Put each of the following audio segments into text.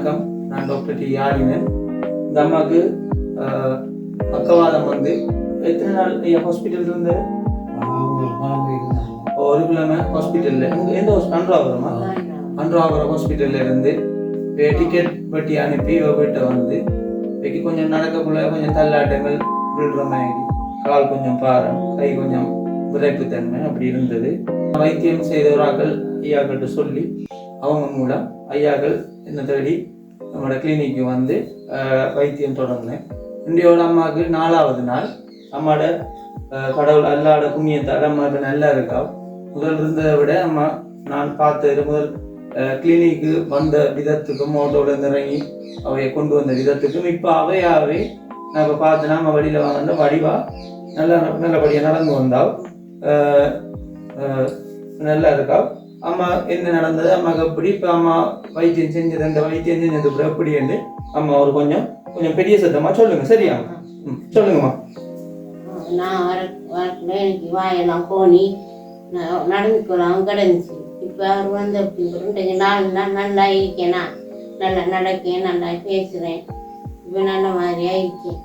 வணக்கம். நான் doctor D யாழினன். இந்த அம்மாவுக்கு பக்கவாதம் வந்து எத்தனை நாள் ஐயா ஹாஸ்பிட்டல் இருந்து ஒரு கிழமை ஹாஸ்பிட்டலில் எந்த அன்றாபுரமா அன்றாபுரம் ஹாஸ்பிட்டல்ல இருந்து டிக்கெட் வெட்டி அனுப்பி வீட்டை வந்து வைக்க கொஞ்சம் நடக்கக்குள்ள கொஞ்சம் தள்ளாட்டங்கள் விழுற மாதிரி. கால் கொஞ்சம் பாரம் கை கொஞ்சம் விரைப்புத்தன்மை அப்படி இருந்தது. வைத்தியம் செய்தவராக்கள் ஐயாக்கள்கிட்ட சொல்லி அவங்க மூலம் ஐயாக்கள் என்ன தேடி நம்மளோட கிளினிக்கு வந்து வைத்தியம் தொடங்கினேன் இன்றையோட அம்மாவுக்கு நாலாவது நாள். அம்மாவோட கடவுள் அல்லாட புண்ணியத்தால் அம்மாவுக்கு நல்லா இருக்கா? முதல் இருந்ததை விட அம்மா நான் பார்த்தது முதல் கிளினிக்கு வந்த விதத்துக்கும் மோட்டோட இறங்கி அவைய கொண்டு வந்த விதத்துக்கும் இப்போ அவையாவே நான் இப்போ பார்த்தேன்னா நம்ம வழியில் வாங்கின வடிவா நல்லா நல்லபடியாக நடந்து வந்தால் நல்லா இருக்கா? அம்மா என்ன நடந்தது? அம்மாவுக்கு எப்படி இப்போ அம்மா வைத்தியம் செஞ்சது அந்த வைத்தியம் செஞ்சது அப்புறம் எப்படி என்று அம்மா ஒரு கொஞ்சம் கொஞ்சம் பெரிய சத்தமா சொல்லுங்க. சரியா? ம் சொல்லுங்கம்மா. நான் வர வரக்குள்ள எனக்கு வாயெல்லாம் கோணி நடந்துக்கலாம் கிடந்துச்சு இப்போ அவர் வந்த ரெண்டு நாலு நாள் நல்லா இருக்கேன் நான் நல்லா நடக்கேன் நல்லா பேசுகிறேன் இப்போ நல்ல மாதிரியா இருக்கேன்.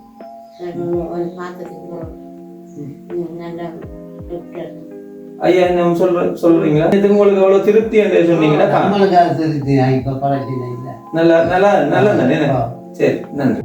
ம், நல்லா டாக்டர் ஐயா என்ன சொல்ற சொல்றீங்களா? இதுக்கு உங்களுக்கு எவ்வளவு திருப்தி என்று சொன்னீங்கன்னா நம்மளுக்கு இப்போ இல்லை. நல்லா நல்லா நல்லா தானே? சரி நன்றி.